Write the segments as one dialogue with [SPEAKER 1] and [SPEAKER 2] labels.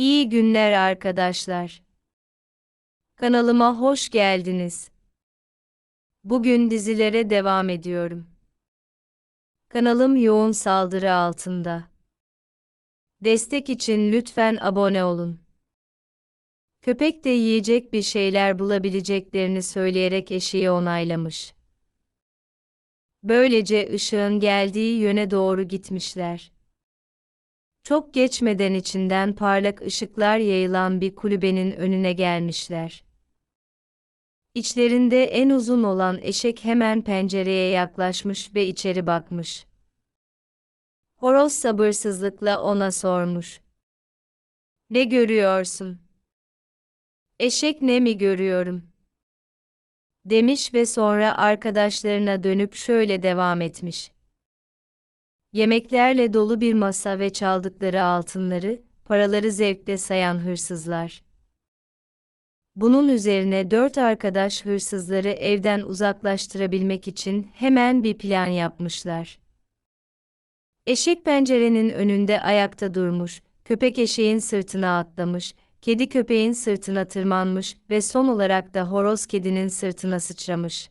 [SPEAKER 1] İyi günler arkadaşlar. Kanalıma hoş geldiniz. Bugün dizilere devam ediyorum. Kanalım yoğun saldırı altında. Destek için lütfen abone olun. Köpek de yiyecek bir şeyler bulabileceklerini söyleyerek eşeği onaylamış. Böylece ışığın geldiği yöne doğru gitmişler. Çok geçmeden içinden parlak ışıklar yayılan bir kulübenin önüne gelmişler. İçlerinde en uzun olan eşek hemen pencereye yaklaşmış ve içeri bakmış. Horoz sabırsızlıkla ona sormuş. Ne görüyorsun? Eşek ne mi görüyorum? Demiş ve sonra arkadaşlarına dönüp şöyle devam etmiş. Yemeklerle dolu bir masa ve çaldıkları altınları, paraları zevkle sayan hırsızlar. Bunun üzerine dört arkadaş hırsızları evden uzaklaştırabilmek için hemen bir plan yapmışlar. Eşek pencerenin önünde ayakta durmuş, köpek eşeğin sırtına atlamış, kedi köpeğin sırtına tırmanmış ve son olarak da horoz kedinin sırtına sıçramış.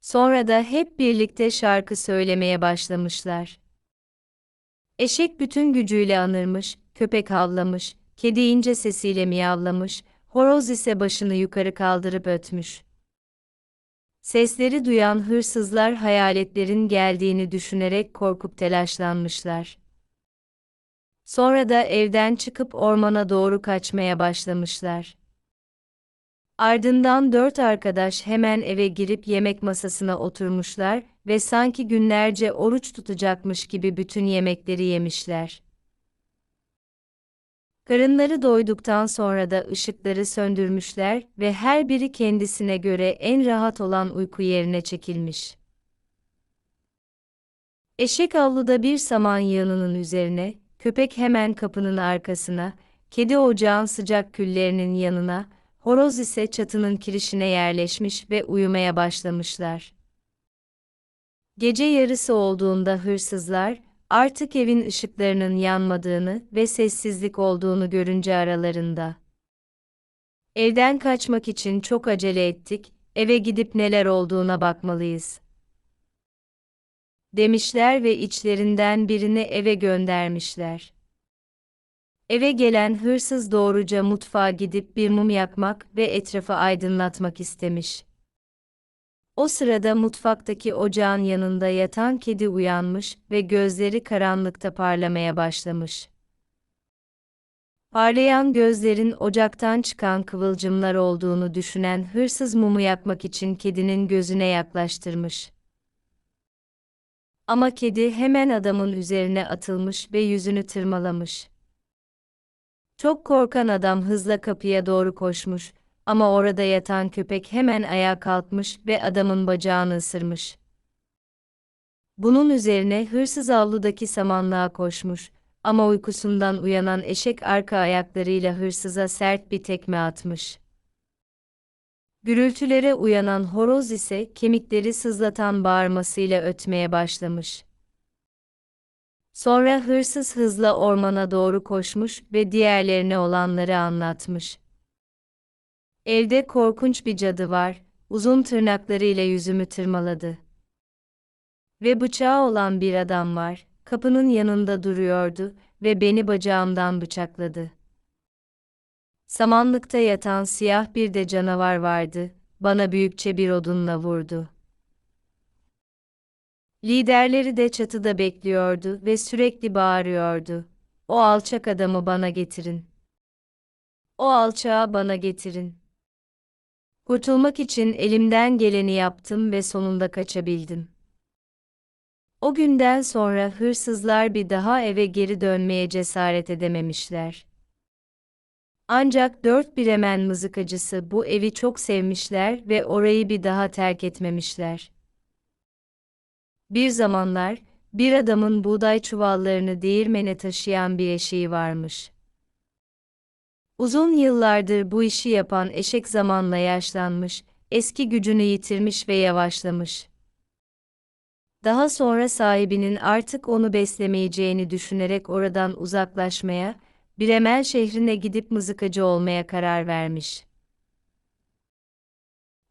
[SPEAKER 1] Sonra da hep birlikte şarkı söylemeye başlamışlar. Eşek bütün gücüyle anırmış, köpek havlamış, kedi ince sesiyle miyavlamış, horoz ise başını yukarı kaldırıp ötmüş. Sesleri duyan hırsızlar hayaletlerin geldiğini düşünerek korkup telaşlanmışlar. Sonra da evden çıkıp ormana doğru kaçmaya başlamışlar. Ardından dört arkadaş hemen eve girip yemek masasına oturmuşlar ve sanki günlerce oruç tutacakmış gibi bütün yemekleri yemişler. Karınları doyduktan sonra da ışıkları söndürmüşler ve her biri kendisine göre en rahat olan uyku yerine çekilmiş. Eşek avluda bir saman yığınının üzerine, köpek hemen kapının arkasına, kedi ocağın sıcak küllerinin yanına, horoz ise çatının kirişine yerleşmiş ve uyumaya başlamışlar. Gece yarısı olduğunda hırsızlar, artık evin ışıklarının yanmadığını ve sessizlik olduğunu görünce aralarında. Evden kaçmak için çok acele ettik, eve gidip neler olduğuna bakmalıyız. Demişler ve içlerinden birini eve göndermişler. Eve gelen hırsız doğruca mutfağa gidip bir mum yakmak ve etrafı aydınlatmak istemiş. O sırada mutfaktaki ocağın yanında yatan kedi uyanmış ve gözleri karanlıkta parlamaya başlamış. Parlayan gözlerin ocaktan çıkan kıvılcımlar olduğunu düşünen hırsız mumu yakmak için kedinin gözüne yaklaştırmış. Ama kedi hemen adamın üzerine atılmış ve yüzünü tırmalamış. Çok korkan adam hızla kapıya doğru koşmuş ama orada yatan köpek hemen ayağa kalkmış ve adamın bacağını ısırmış. Bunun üzerine hırsız avludaki samanlığa koşmuş ama uykusundan uyanan eşek arka ayaklarıyla hırsıza sert bir tekme atmış. Gürültülere uyanan horoz ise kemikleri sızlatan bağırmasıyla ötmeye başlamış. Sonra hırsız hızla ormana doğru koşmuş ve diğerlerine olanları anlatmış. Evde korkunç bir cadı var, uzun tırnaklarıyla yüzümü tırmaladı. Ve bıçağı olan bir adam var, kapının yanında duruyordu ve beni bacağımdan bıçakladı. Samanlıkta yatan siyah bir de canavar vardı, bana büyükçe bir odunla vurdu. Liderleri de çatıda bekliyordu ve sürekli bağırıyordu. O alçak adamı bana getirin. O alçağı bana getirin. Kurtulmak için elimden geleni yaptım ve sonunda kaçabildim. O günden sonra hırsızlar bir daha eve geri dönmeye cesaret edememişler. Ancak dört biremen mızıkacısı bu evi çok sevmişler ve orayı bir daha terk etmemişler. Bir zamanlar, bir adamın buğday çuvallarını değirmene taşıyan bir eşeği varmış. Uzun yıllardır bu işi yapan eşek zamanla yaşlanmış, eski gücünü yitirmiş ve yavaşlamış. Daha sonra sahibinin artık onu beslemeyeceğini düşünerek oradan uzaklaşmaya, Bremel şehrine gidip mızıkacı olmaya karar vermiş.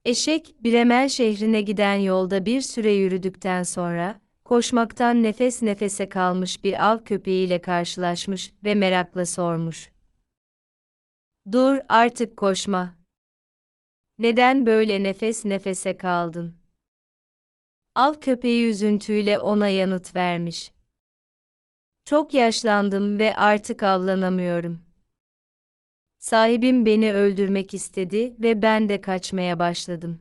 [SPEAKER 1] Eşek, Bremel şehrine giden yolda bir süre yürüdükten sonra, koşmaktan nefes nefese kalmış bir av köpeğiyle karşılaşmış ve merakla sormuş. Dur, artık koşma. Neden böyle nefes nefese kaldın? Av köpeği üzüntüyle ona yanıt vermiş. Çok yaşlandım ve artık avlanamıyorum. Sahibim beni öldürmek istedi ve ben de kaçmaya başladım.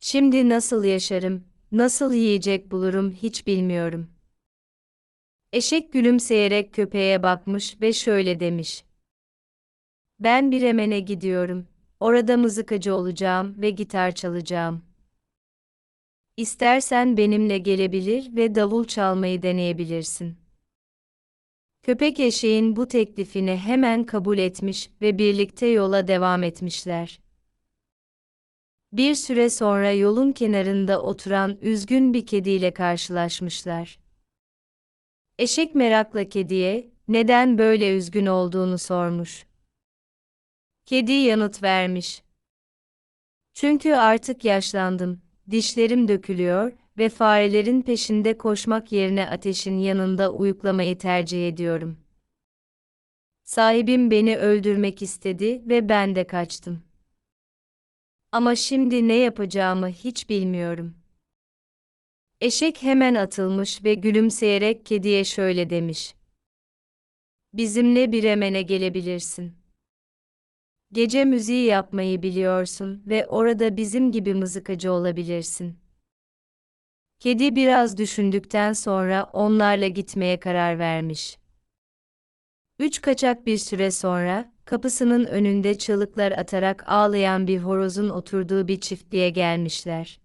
[SPEAKER 1] Şimdi nasıl yaşarım, nasıl yiyecek bulurum hiç bilmiyorum. Eşek gülümseyerek köpeğe bakmış ve şöyle demiş. Ben bir emene gidiyorum. Orada mızıkacı olacağım ve gitar çalacağım. İstersen benimle gelebilir ve davul çalmayı deneyebilirsin. Köpek eşeğin bu teklifini hemen kabul etmiş ve birlikte yola devam etmişler. Bir süre sonra yolun kenarında oturan üzgün bir kediyle karşılaşmışlar. Eşek merakla kediye, neden böyle üzgün olduğunu sormuş. Kedi yanıt vermiş. Çünkü artık yaşlandım, dişlerim dökülüyor ve farelerin peşinde koşmak yerine ateşin yanında uyuklamayı tercih ediyorum. Sahibim beni öldürmek istedi ve ben de kaçtım. Ama şimdi ne yapacağımı hiç bilmiyorum. Eşek hemen atılmış ve gülümseyerek kediye şöyle demiş. Bizimle bir emene gelebilirsin. Gece müziği yapmayı biliyorsun ve orada bizim gibi mızıkacı olabilirsin. Kedi biraz düşündükten sonra onlarla gitmeye karar vermiş. Üç kaçak bir süre sonra, kapısının önünde çığlıklar atarak ağlayan bir horozun oturduğu bir çiftliğe gelmişler.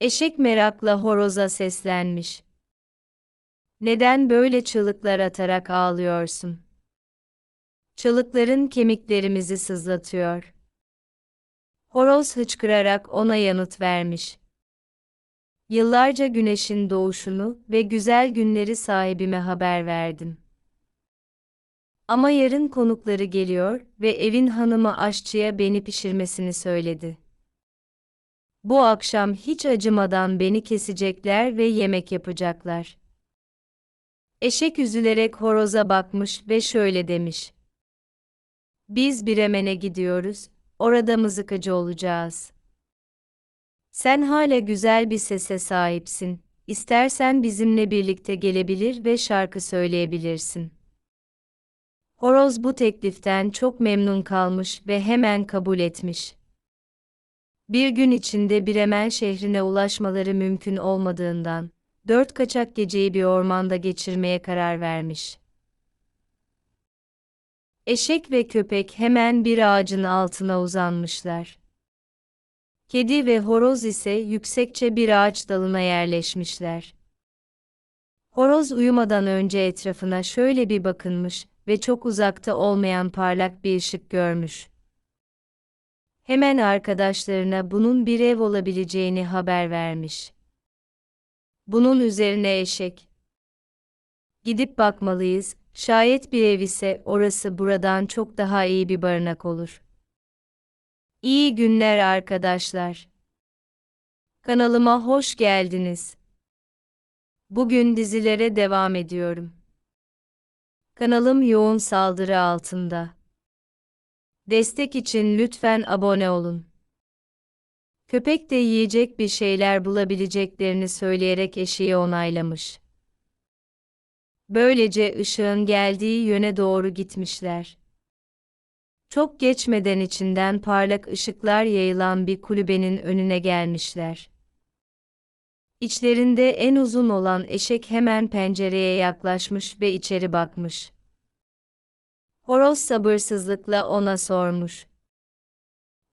[SPEAKER 1] Eşek merakla horoza seslenmiş. Neden böyle çığlıklar atarak ağlıyorsun? Çığlıkların kemiklerimizi sızlatıyor. Horoz hıçkırarak ona yanıt vermiş. Yıllarca güneşin doğuşunu ve güzel günleri sahibime haber verdim. Ama yarın konukları geliyor ve evin hanımı aşçıya beni pişirmesini söyledi. Bu akşam hiç acımadan beni kesecekler ve yemek yapacaklar. Eşek üzülerek horoza bakmış ve şöyle demiş. Biz Bremen'e gidiyoruz, orada mızıkacı olacağız. Sen hala güzel bir sese sahipsin. İstersen bizimle birlikte gelebilir ve şarkı söyleyebilirsin. Horoz bu tekliften çok memnun kalmış ve hemen kabul etmiş. Bir gün içinde Bremen şehrine ulaşmaları mümkün olmadığından, dört kaçak geceyi bir ormanda geçirmeye karar vermiş. Eşek ve köpek hemen bir ağacın altına uzanmışlar. Kedi ve horoz ise yüksekçe bir ağaç dalına yerleşmişler. Horoz uyumadan önce etrafına şöyle bir bakınmış ve çok uzakta olmayan parlak bir ışık görmüş. Hemen arkadaşlarına bunun bir ev olabileceğini haber vermiş. Bunun üzerine eşek. Gidip bakmalıyız, şayet bir ev ise orası buradan çok daha iyi bir barınak olur. İyi günler arkadaşlar. Kanalıma hoş geldiniz. Bugün dizilere devam ediyorum. Kanalım yoğun saldırı altında. Destek için lütfen abone olun. Köpek de yiyecek bir şeyler bulabileceklerini söyleyerek eşeği onaylamış. Böylece ışığın geldiği yöne doğru gitmişler. Çok geçmeden içinden parlak ışıklar yayılan bir kulübenin önüne gelmişler. İçlerinde en uzun olan eşek hemen pencereye yaklaşmış ve içeri bakmış. Horoz sabırsızlıkla ona sormuş.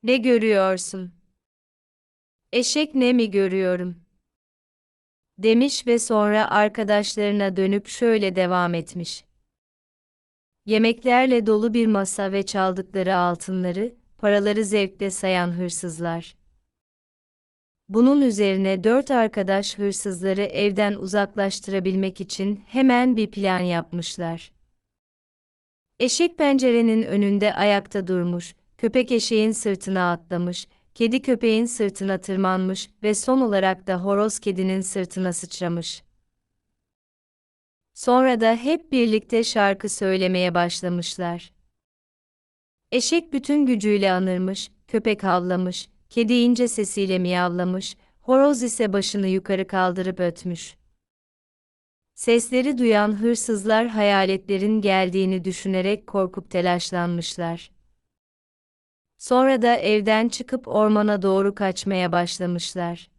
[SPEAKER 1] Ne görüyorsun? Eşek ne mi görüyorum? Demiş ve sonra arkadaşlarına dönüp şöyle devam etmiş. Yemeklerle dolu bir masa ve çaldıkları altınları, paraları zevkle sayan hırsızlar. Bunun üzerine dört arkadaş hırsızları evden uzaklaştırabilmek için hemen bir plan yapmışlar. Eşek pencerenin önünde ayakta durmuş, köpek eşeğin sırtına atlamış, kedi köpeğin sırtına tırmanmış ve son olarak da horoz kedinin sırtına sıçramış. Sonra da hep birlikte şarkı söylemeye başlamışlar. Eşek bütün gücüyle anırmış, köpek havlamış, kedi ince sesiyle miyavlamış, horoz ise başını yukarı kaldırıp ötmüş. Sesleri duyan hırsızlar hayaletlerin geldiğini düşünerek korkup telaşlanmışlar. Sonra da evden çıkıp ormana doğru kaçmaya başlamışlar.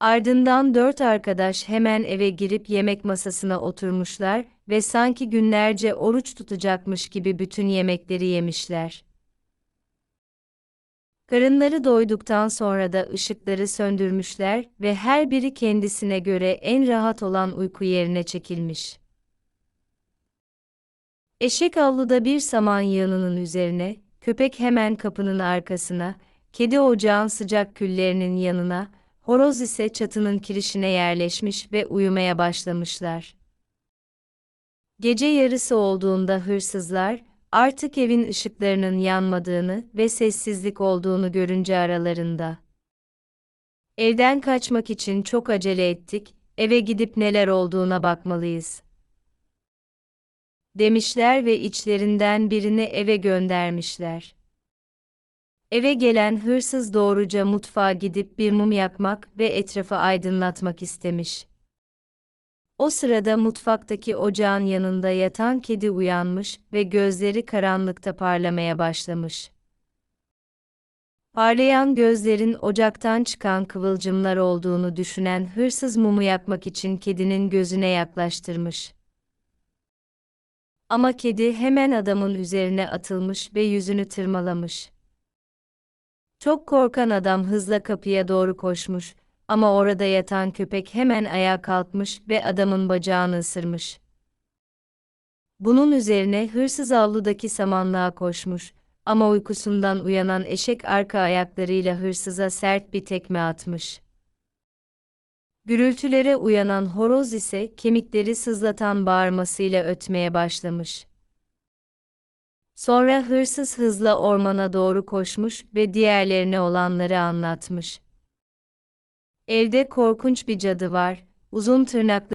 [SPEAKER 1] Ardından dört arkadaş hemen eve girip yemek masasına oturmuşlar ve sanki günlerce oruç tutacakmış gibi bütün yemekleri yemişler. Karınları doyduktan sonra da ışıkları söndürmüşler ve her biri kendisine göre en rahat olan uyku yerine çekilmiş. Eşek avluda bir saman yığınının üzerine, köpek hemen kapının arkasına, kedi ocağın sıcak küllerinin yanına, horoz ise çatının kirişine yerleşmiş ve uyumaya başlamışlar. Gece yarısı olduğunda hırsızlar, artık evin ışıklarının yanmadığını ve sessizlik olduğunu görünce aralarında. Evden kaçmak için çok acele ettik, eve gidip neler olduğuna bakmalıyız. Demişler ve içlerinden birini eve göndermişler. Eve gelen hırsız doğruca mutfağa gidip bir mum yakmak ve etrafı aydınlatmak istemiş. O sırada mutfaktaki ocağın yanında yatan kedi uyanmış ve gözleri karanlıkta parlamaya başlamış. Parlayan gözlerin ocaktan çıkan kıvılcımlar olduğunu düşünen hırsız mumu yakmak için kedinin gözüne yaklaştırmış. Ama kedi hemen adamın üzerine atılmış ve yüzünü tırmalamış. Çok korkan adam hızla kapıya doğru koşmuş ama orada yatan köpek hemen ayağa kalkmış ve adamın bacağını ısırmış. Bunun üzerine hırsız avludaki samanlığa koşmuş ama uykusundan uyanan eşek arka ayaklarıyla hırsıza sert bir tekme atmış. Gürültülere uyanan horoz ise kemikleri sızlatan bağırmasıyla ötmeye başlamış. Sonra hırsız hızla ormana doğru koşmuş ve diğerlerine olanları anlatmış. Evde korkunç bir cadı var, uzun tırnaklı